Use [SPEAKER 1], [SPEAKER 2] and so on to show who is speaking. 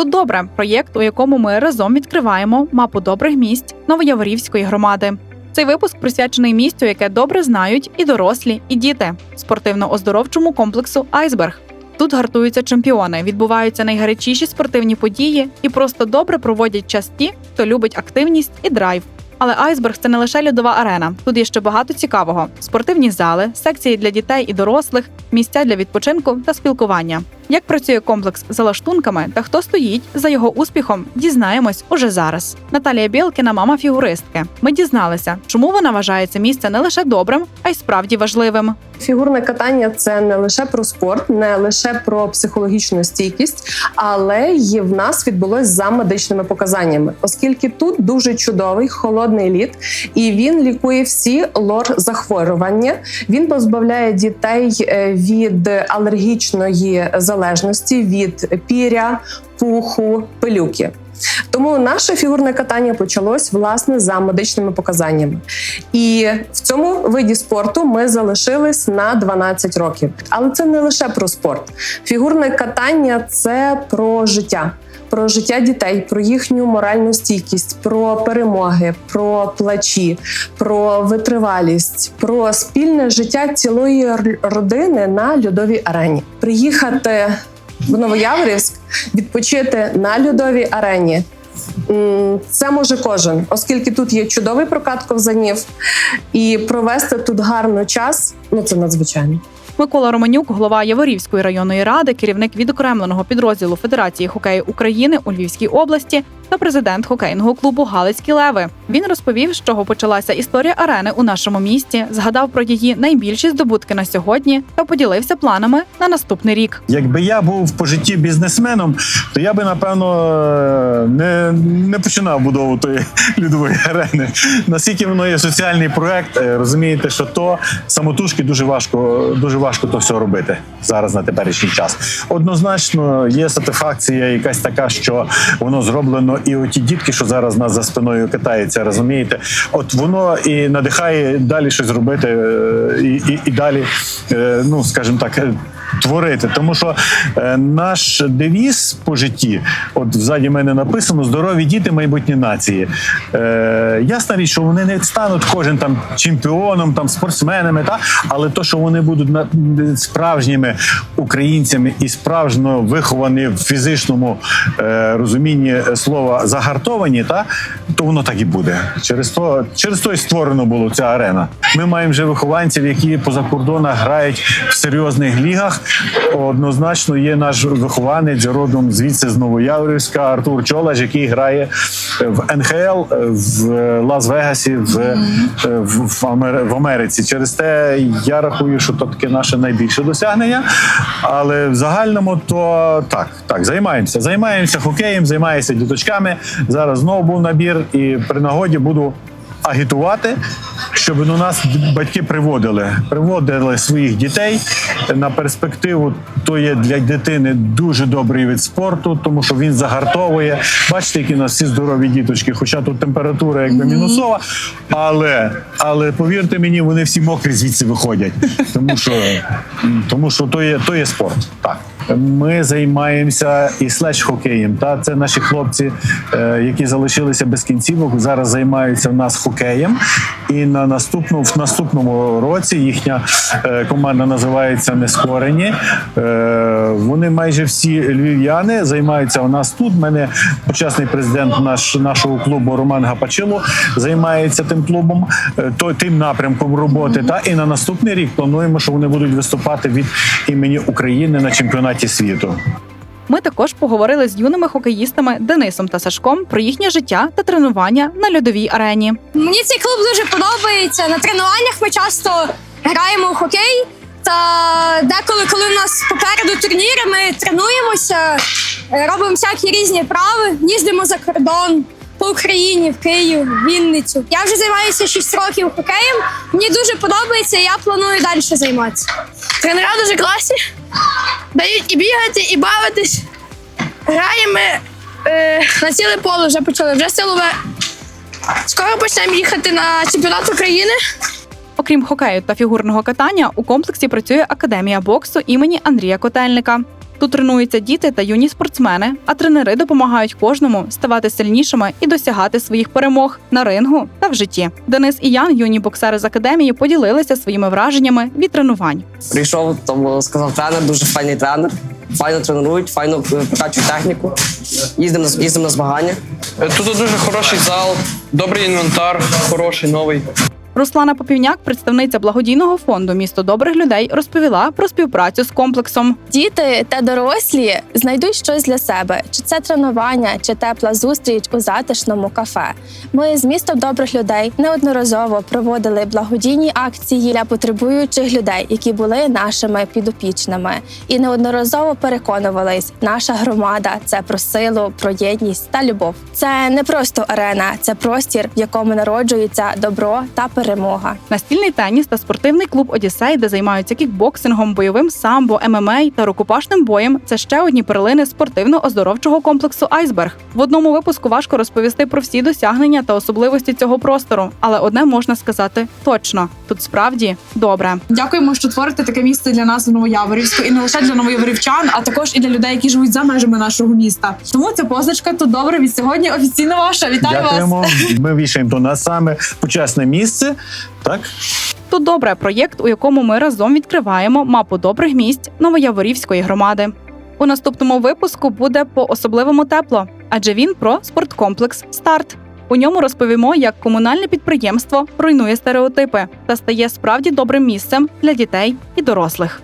[SPEAKER 1] Тут добре проєкт, у якому ми разом відкриваємо мапу добрих місць Новояворівської громади. Цей випуск присвячений місцю, яке добре знають і дорослі, і діти спортивно-оздоровчому комплексу Айсберг. Тут гартуються чемпіони, відбуваються найгарячіші спортивні події і просто добре проводять час ті, хто любить активність і драйв. Але айсберг це не лише льодова арена. Тут є ще багато цікавого: спортивні зали, секції для дітей і дорослих, місця для відпочинку та спілкування. Як працює комплекс за лаштунками та хто стоїть за його успіхом, дізнаємось уже зараз. Наталія Білкіна, мама фігуристки. Ми дізналися, чому вона вважає це місце не лише добрим, а й справді важливим.
[SPEAKER 2] Фігурне катання це не лише про спорт, не лише про психологічну стійкість, але й в нас відбулось за медичними показаннями, оскільки тут дуже чудовий холодний лід, і він лікує всі лор захворювання. Він позбавляє дітей е, від алергічної залежності від піря, пуху, пилюки. Тому наше фігурне катання почалось власне за медичними показаннями. І в цьому виді спорту ми залишились на 12 років. Але це не лише про спорт. Фігурне катання це про життя. Про життя дітей, про їхню моральну стійкість, про перемоги, про плачі, про витривалість, про спільне життя цілої родини на льодовій арені. Приїхати в Новояворівськ, відпочити на льодовій арені. Це може кожен, оскільки тут є чудовий прокат ковзанів, і провести тут гарно час ну це надзвичайно.
[SPEAKER 1] Микола Романюк, голова Яворівської районної ради, керівник відокремленого підрозділу Федерації хокею України у Львівській області та президент хокейного клубу Галицькі Леви. Він розповів, з чого почалася історія арени у нашому місті, згадав про її найбільші здобутки на сьогодні та поділився планами на наступний рік.
[SPEAKER 3] Якби я був по житті бізнесменом, то я би напевно не, не починав будову тої льодової арени. Наскільки воно є соціальний проект, е, розумієте, що то самотужки дуже важко, дуже важко то все робити зараз на теперішній час. Однозначно є сатисфакція якась така, що воно зроблено, і оті дітки, що зараз нас за спиною катаються, розумієте, от воно і надихає далі щось робити, е, і, і, і далі, е, ну скажімо так. Творити, тому що е, наш девіз по житті, от ззаді мене написано: здорові діти, майбутні нації. Е, ясна річ, що вони не стануть кожен там чемпіоном, там спортсменами, та? Але то, що вони будуть справжніми українцями і справжньо виховані в фізичному е, розумінні слова загартовані, та то воно так і буде. Через то через то і створено було ця арена. Ми маємо вже вихованців, які поза кордонах грають в серйозних лігах. Однозначно є наш вихованець родом звідси з Новояворівська Артур Чолаш, який грає в НХЛ в Лас-Вегасі, в, в, в Америці. Через те я рахую, що то таке наше найбільше досягнення. Але в загальному то так, так, займаємося. Займаємося хокеєм, займаємося діточками. Зараз знову був набір, і при нагоді буду агітувати, щоб до нас батьки приводили, приводили своїх дітей на перспективу. То є для дитини дуже добрий від спорту, тому що він загартовує. Бачите, які у нас всі здорові діточки, хоча тут температура якби мінусова, але, але повірте мені, вони всі мокрі звідси виходять, тому що, тому що то є, то є спорт. Так. Ми займаємося і слеш хокеєм. Та це наші хлопці, е, які залишилися без кінцівок. Зараз займаються в нас хокеєм. І на наступну в наступному році їхня е, команда називається Нескорені. Е, вони майже всі львів'яни займаються у нас тут. У мене почесний президент наш нашого клубу Роман Гапачило займається тим клубом, то тим напрямком роботи. Та і на наступний рік плануємо, що вони будуть виступати від імені України на чемпіонаті світу.
[SPEAKER 1] Ми також поговорили з юними хокеїстами Денисом та Сашком про їхнє життя та тренування на льодовій арені.
[SPEAKER 4] Мені цей клуб дуже подобається. На тренуваннях ми часто граємо в хокей. Та деколи, коли в нас попереду турніри, ми тренуємося, робимо всякі різні вправи, їздимо за кордон по Україні, в Київ, в Вінницю. Я вже займаюся 6 років хокеєм. Мені дуже подобається, і я планую далі займатися.
[SPEAKER 5] Тренера дуже класні. Дають і бігати, і бавитись. Граємо е, на ціле поле вже почали, вже силове. Скоро почнемо їхати на чемпіонат України.
[SPEAKER 1] Окрім хокею та фігурного катання, у комплексі працює академія боксу імені Андрія Котельника. Тут тренуються діти та юні спортсмени, а тренери допомагають кожному ставати сильнішими і досягати своїх перемог на рингу та в житті. Денис і Ян, юні боксери з академії, поділилися своїми враженнями від тренувань.
[SPEAKER 6] Прийшов, тому сказав тренер, дуже файний тренер. Файно тренують, файно е, техніку. Їздимо на їздимо на змагання.
[SPEAKER 7] Тут дуже хороший зал, добрий інвентар, хороший, новий.
[SPEAKER 1] Руслана Попівняк, представниця благодійного фонду Місто добрих людей, розповіла про співпрацю з комплексом.
[SPEAKER 8] Діти та дорослі знайдуть щось для себе: чи це тренування, чи тепла зустріч у затишному кафе. Ми з містом добрих людей неодноразово проводили благодійні акції для потребуючих людей, які були нашими підопічними, і неодноразово переконувались, наша громада це про силу, про єдність та любов. Це не просто арена, це простір, в якому народжується добро та перемога.
[SPEAKER 1] Настільний теніс та спортивний клуб Одіссей, де займаються кікбоксингом, бойовим самбо, ММА та рукопашним боєм. Це ще одні перлини спортивно-оздоровчого комплексу Айсберг. В одному випуску важко розповісти про всі досягнення та особливості цього простору, але одне можна сказати точно: тут справді добре.
[SPEAKER 9] Дякуємо, що творите таке місце для нас в Новояворівську, і не лише для новояворівчан, а також і для людей, які живуть за межами нашого міста. Тому ця позначка тут добре від сьогодні офіційно ваша. Вітаю вас!
[SPEAKER 3] Ми вішаємо до нас саме почесне місце. Так,
[SPEAKER 1] Тут добре проєкт, у якому ми разом відкриваємо мапу добрих місць Новояворівської громади. У наступному випуску буде по особливому тепло, адже він про спорткомплекс Старт. У ньому розповімо, як комунальне підприємство руйнує стереотипи та стає справді добрим місцем для дітей і дорослих.